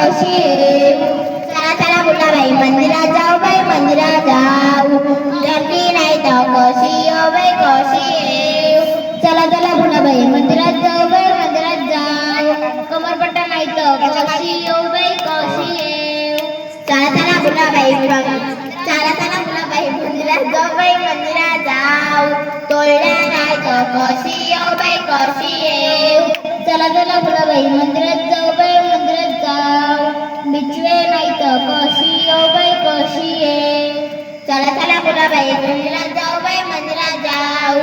By कशी चला चला गुलाबाई मंदिरात जाऊ बाई, मंदिरात जाऊ. गर्दी नाही येऊ बाई, कशी चला चला गुलाबाई मंदिरात जाऊ बाई, मंदिरात जाऊ. कमरपट्टा येऊ बाई, कशी चला चला गुलाबाई चला चला गुलाबाई मंदिरात जाऊ बाई, मंदिरात जाऊ. कशी येऊ बाई, कशी चला चला गुलाबाई मंदिरात मथुराबाई मंदिरात जाऊ बाई मंदिरात जाऊ.